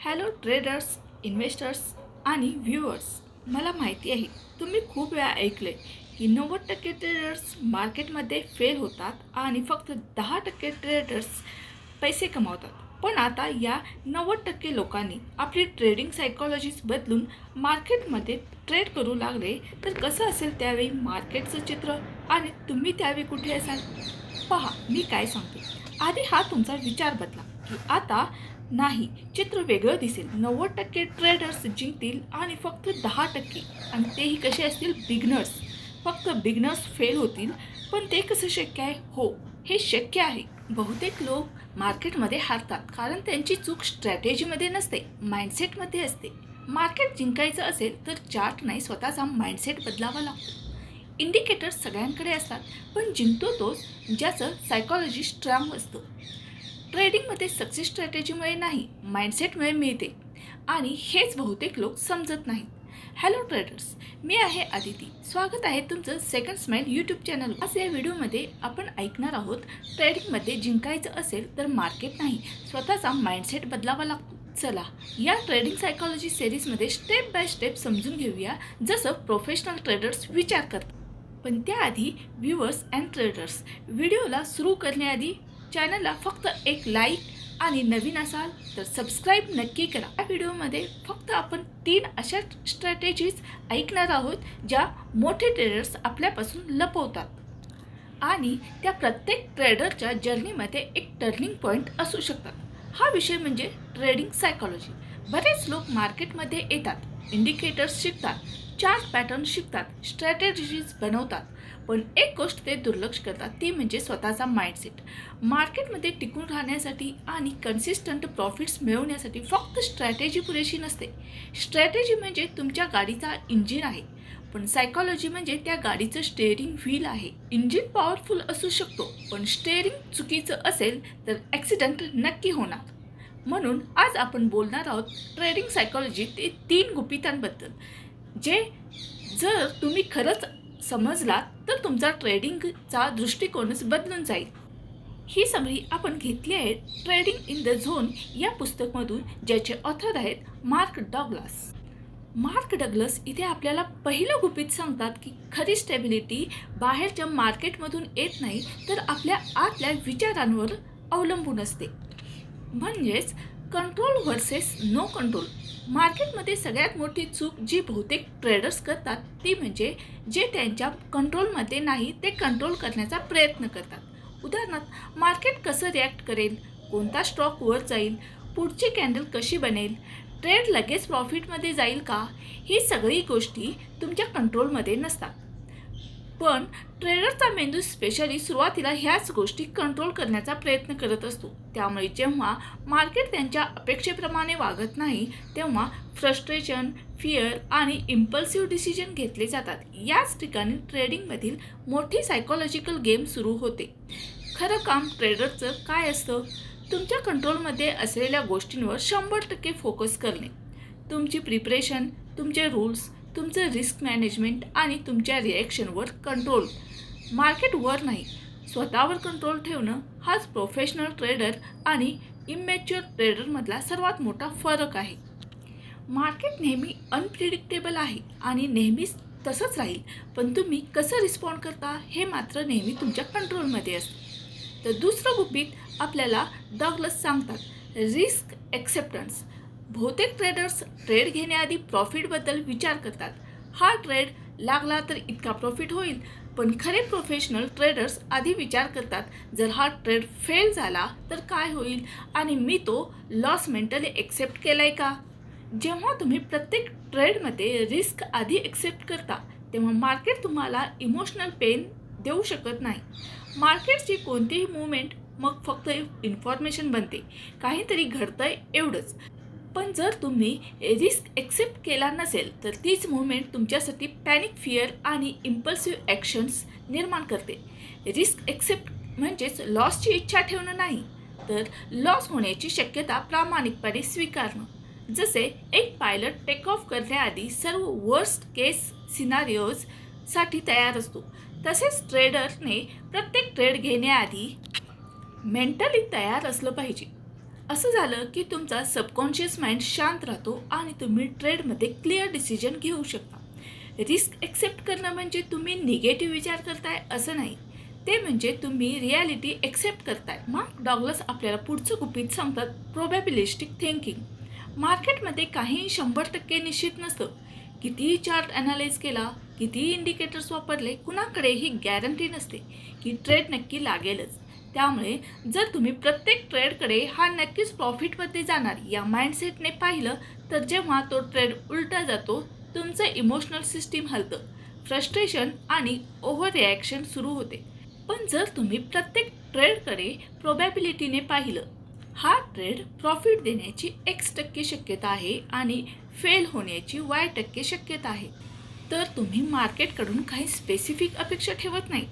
Hello traders investors आणि viewers मला माहिती आहे तुम्ही खूप वेळा ऐकले की नव्वद टक्के ट्रेडर्स मार्केटमध्ये फेल होतात आणि फक्त दहा टक्के ट्रेडर्स पैसे कमावतात. पण आता या नव्वद टक्के लोकांनी आपली ट्रेडिंग सायकॉलॉजीज बदलून मार्केटमध्ये ट्रेड करू लागले. तर कसं असेल त्यावेळी मार्केटचं चित्र? आणि तुम्ही त्यावेळी कुठे असाल? पहा मी काय सांगते. आधी हा तुमचा विचार बदला की आता नाही. चित्र वेगळं दिसेल. नव्वद टक्के ट्रेडर्स जिंकतील आणि फक्त दहा टक्के. आणि तेही कसे असतील? बिगनर्स फक्त बिगनर्स फेल होतील. पण ते कसं शक्य आहे? हो हे शक्य आहे. बहुतेक लोक मार्केटमध्ये हारतात. कारण त्यांची चूक स्ट्रॅटेजीमध्ये नसते. माइंडसेटमध्ये असते. मार्केट जिंकायचं असेल तर चार्ट नाही स्वतःचा माइंडसेट बदलावा लागतो. इंडिकेटर्स सगळ्यांकडे असतात. पण जिंकतो तोच ज्याचं सायकॉलॉजी स्ट्रॉंग असतं. ट्रेडिंगमध्ये सक्सेस स्ट्रॅटेजीमुळे नाही माइंडसेटमुळे मिळते. आणि हेच बहुतेक लोक समजत नाहीत. हॅलो ट्रेडर्स मी आहे आदिती. स्वागत आहे तुमचं सेकंड स्माईल यूट्यूब चॅनल आज या व्हिडिओमध्ये आपण ऐकणार आहोत ट्रेडिंगमध्ये जिंकायचं असेल तर मार्केट नाही स्वतःचा माइंडसेट बदलावा लागतो. चला या ट्रेडिंग सायकॉलॉजी सिरीजमध्ये स्टेप बाय स्टेप समजून घेऊया जसं प्रोफेशनल ट्रेडर्स विचार करतात. पण त्याआधी व्ह्युअर्स अँड ट्रेडर्स व्हिडिओला सुरू करण्याआधी चॅनलला फक्त एक लाईक आणि नवीन असाल तर सबस्क्राईब नक्की करा. या व्हिडिओमध्ये फक्त आपण तीन अशा स्ट्रॅटेजीज ऐकणार आहोत ज्या मोठे ट्रेडर्स आपल्यापासून लपवतात. आणि त्या प्रत्येक ट्रेडरच्या जर्नीमध्ये एक टर्निंग पॉईंट असू शकतात. हा विषय म्हणजे ट्रेडिंग सायकॉलॉजी बरेच लोक मार्केटमध्ये येतात इंडिकेटर्स शिकतात चार्ट पॅटर्न शिकतात स्ट्रॅटेजीज बनवतात. पण एक गोष्ट ते दुर्लक्ष करतात ती म्हणजे स्वतःचा माइंडसेट मार्केटमध्ये टिकून राहण्यासाठी आणि कन्सिस्टंट प्रॉफिट्स मिळवण्यासाठी फक्त स्ट्रॅटेजी पुरेशी नसते. स्ट्रॅटेजी म्हणजे तुमच्या गाडीचा इंजिन आहे. पण सायकॉलॉजी म्हणजे त्या गाडीचं स्टेअरिंग व्हील आहे. इंजिन पॉवरफुल असू शकतो पण स्टेअरिंग चुकीचं असेल तर ॲक्सिडेंट नक्की होणार. म्हणून आज आपण बोलणार आहोत ट्रेडिंग सायकॉलॉजी ते तीन गुपितांबद्दल. जे जर तुम्ही खरंच समजलात तर तुमचा ट्रेडिंगचा दृष्टिकोनच बदलून जाईल. ही समरी आपण घेतली आहे ट्रेडिंग इन द झोन या पुस्तकमधून ज्याचे ऑथर आहेत मार्क डॉग्लास मार्क डग्लस इथे आपल्याला पहिलं गुपित सांगतात की खरी स्टेबिलिटी बाहेरच्या मार्केटमधून येत नाही तर आपल्या आतल्या विचारांवर अवलंबून असते. म्हणजेच कंट्रोल व्हर्सेस नो कंट्रोल मार्केटमध्ये सगळ्यात मोठी चूक जी बहुतेक ट्रेडर्स करतात ती म्हणजे जे त्यांच्या कंट्रोलमध्ये नाही ते कंट्रोल करण्याचा प्रयत्न करतात. उदाहरणार्थ मार्केट कसं रिॲक्ट करेल? कोणता स्टॉक वर जाईल? पुढची कॅन्डल कशी बनेल? ट्रेड लगेच प्रॉफिटमध्ये जाईल का? ही सगळी गोष्टी तुमच्या कंट्रोलमध्ये नसतात. पण ट्रेडरचा मेंदू स्पेशली सुरुवातीला ह्याच गोष्टी कंट्रोल करण्याचा प्रयत्न करत असतो. त्यामुळे जेव्हा मार्केट त्यांच्या अपेक्षेप्रमाणे वागत नाही तेव्हा फ्रस्ट्रेशन फिअर आणि इम्पल्सिव्ह डिसिजन घेतले जातात. याच ठिकाणी ट्रेडिंगमधील मोठी सायकोलॉजिकल गेम सुरू होते. खरं काम ट्रेडरचं काय असतं? तुमच्या कंट्रोलमध्ये असलेल्या गोष्टींवर शंभर टक्के फोकस करणे. तुमची प्रिपरेशन तुमचे रूल्स तुमचं रिस्क मॅनेजमेंट आणि तुमच्या रिॲक्शनवर कंट्रोल मार्केटवर नाही स्वतःवर कंट्रोल ठेवणं हाच प्रोफेशनल ट्रेडर आणि इमॅच्युअर ट्रेडरमधला सर्वात मोठा फरक आहे. मार्केट नेहमी अनप्रिडिक्टेबल आहे आणि नेहमीच तसंच राहील पण तुम्ही कसं रिस्पॉन्ड करता हे मात्र नेहमी तुमच्या कंट्रोलमध्ये असतं. तर दुसरं गुपित आपल्याला डॉगलस सांगतात रिस्क ॲक्सेप्टन्स बहुतेक ट्रेडर्स ट्रेड घेण्याआधी प्रॉफिटबद्दल विचार करतात. हा ट्रेड लागला तर इतका प्रॉफिट होईल. पण खरे प्रोफेशनल ट्रेडर्स आधी विचार करतात जर हा ट्रेड फेल झाला तर काय होईल? आणि मी तो लॉस मेंटली एक्सेप्ट केला आहे का? जेव्हा तुम्ही प्रत्येक ट्रेडमध्ये रिस्क आधी एक्सेप्ट करता तेव्हा मार्केट तुम्हाला इमोशनल पेन देऊ शकत नाही. मार्केटची कोणतीही मुवमेंट मग फक्त इन्फॉर्मेशन बनते. काहीतरी घडतंय एवढंच. पण जर तुम्ही रिस्क एक्सेप्ट केला नसेल तर तीच मुवमेंट तुमच्यासाठी पॅनिक फिअर आणि इम्पल्सिव्ह ॲक्शन्स निर्माण करते. रिस्क एक्सेप्ट म्हणजेच लॉसची इच्छा ठेवणं नाही तर लॉस होण्याची शक्यता प्रामाणिकपणे स्वीकारणं. जसे एक पायलट टेक ऑफ करण्याआधी सर्व वर्स्ट केस सिनारिओजसाठी तयार असतो. तसेच ट्रेडरने प्रत्येक ट्रेड घेण्याआधी मेंटली तयार असलं पाहिजे. असं झालं की तुमचा सबकॉन्शियस माइंड शांत राहतो आणि तुम्ही ट्रेडमध्ये क्लिअर डिसिजन घेऊ शकता. रिस्क एक्सेप्ट करणं म्हणजे तुम्ही निगेटिव्ह विचार करताय असं नाही. ते म्हणजे तुम्ही रियालिटी एक्सेप्ट करताय. मग डॉगलस आपल्याला पुढचं गुपित सांगतात प्रोबॅबिलिस्टिक थिंकिंग मार्केटमध्ये काहीही शंभर टक्के निश्चित नसतं. कितीही चार्ट ॲनालाइज केला कितीही इंडिकेटर्स वापरले कुणाकडे ही गॅरंटी नसते की ट्रेड नक्की लागेलच. त्यामुळे जर तुम्ही प्रत्येक ट्रेडकडे हा नक्कीच प्रॉफिटमध्ये जाणार या माइंडसेटने पाहिलं तर जेव्हा तो ट्रेड उलटा जातो तुमचं इमोशनल सिस्टीम हलतं. फ्रस्ट्रेशन आणि ओव्हर रिॲक्शन सुरू होते. पण जर तुम्ही प्रत्येक ट्रेडकडे प्रोबॅबिलिटीने पाहिलं हा ट्रेड प्रॉफिट देण्याची एक्स टक्के शक्यता आहे आणि फेल होण्याची वाय टक्के शक्यता आहे. तर तुम्ही मार्केटकडून काही स्पेसिफिक अपेक्षा ठेवत नाही.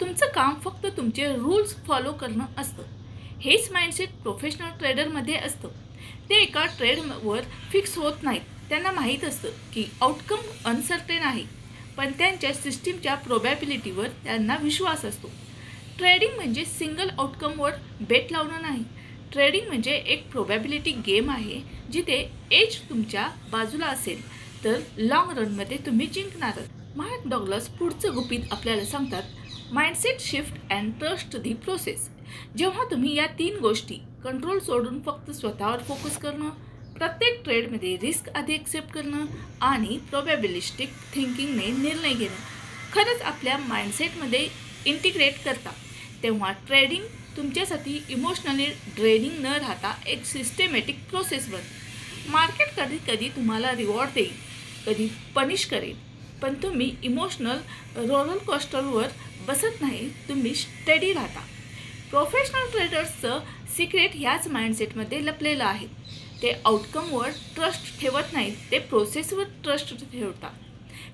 तुमचं काम फक्त तुमचे रूल्स फॉलो करणं असतं. हेच माइंडसेट प्रोफेशनल ट्रेडरमध्ये असतं. ते एका ट्रेडवर फिक्स होत नाहीत. त्यांना माहीत असतं की आउटकम अनसर्टेन आहे. पण त्यांच्या सिस्टीमच्या प्रोबॅबिलिटीवर त्यांना विश्वास असतो. ट्रेडिंग म्हणजे सिंगल आउटकमवर बेट लावणं नाही. ट्रेडिंग म्हणजे एक प्रोबॅबिलिटी गेम आहे जिथे एज तुमच्या बाजूला असेल तर लाँग रनमध्ये तुम्ही जिंकणारच. मार्क डॉगलस पुढचं गुपित आपल्याला सांगतात mindset shift and trust the process जेव्हा तुम्ही या तीन गोष्टी कंट्रोल सोडून फक्त स्वतःवर फोकस करणं प्रत्येक ट्रेडमध्ये रिस्क आधी एक्सेप्ट करणं आणि प्रोबॅबिलिस्टिक थिंकिंगने निर्णय घेणं खरंच आपल्या माइंडसेटमध्ये इंटिग्रेट करता. तेव्हा ट्रेडिंग तुमच्यासाठी इमोशनली ड्रेनिंग न राहता एक सिस्टेमॅटिक प्रोसेस बनते. मार्केट कधी कधी तुम्हाला रिवॉर्ड देईल कधी पनिश करेल. पण तुम्ही इमोशनल रोलर कॉस्टरवर बसत नाही तुम्ही स्टडी राहता. प्रोफेशनल ट्रेडर्सचं सिक्रेट ह्याच माइंडसेटमध्ये लपलेलं आहे. ते आउटकमवर ट्रस्ट ठेवत नाहीत ते प्रोसेसवर ट्रस्ट ठेवतात.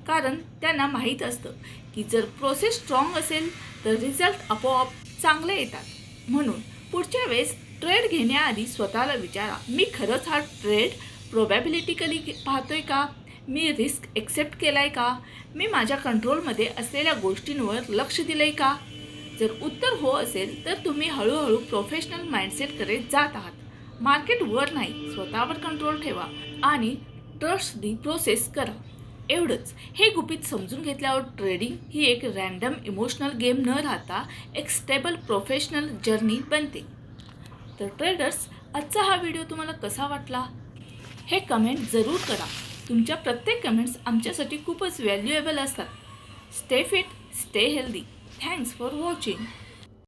कारण त्यांना माहीत असतं की जर प्रोसेस स्ट्रॉंग असेल तर रिझल्ट आपोआप चांगले येतात. म्हणून पुढच्या वेळेस ट्रेड घेण्याआधी स्वतःला विचारा मी खरंच हा ट्रेड प्रोबॅबिलिटिकली पाहतोय का? मी रिस्क एक्सेप्ट केला आहे का? मी माझ्या कंट्रोलमध्ये असलेल्या गोष्टींवर लक्ष दिलं आहे का? जर उत्तर हो असेल तर तुम्ही हळूहळू प्रोफेशनल माइंडसेटकडे जात आहात. मार्केटवर नाही स्वतःवर कंट्रोल ठेवा आणि ट्रस्ट दी प्रोसेस करा. एवढंच. हे गुपित समजून घेतल्यावर ट्रेडिंग ही एक रॅन्डम इमोशनल गेम न राहता एक स्टेबल प्रोफेशनल जर्नी बनते. तर ट्रेडर्स आजचा हा व्हिडिओ तुम्हाला कसा वाटला? हे कमेंट जरूर करा. तुमच्या प्रत्येक कमेंट्स आमच्यासाठी खूपच व्हॅल्युएबल असतात. Stay fit stay healthy thanks for watching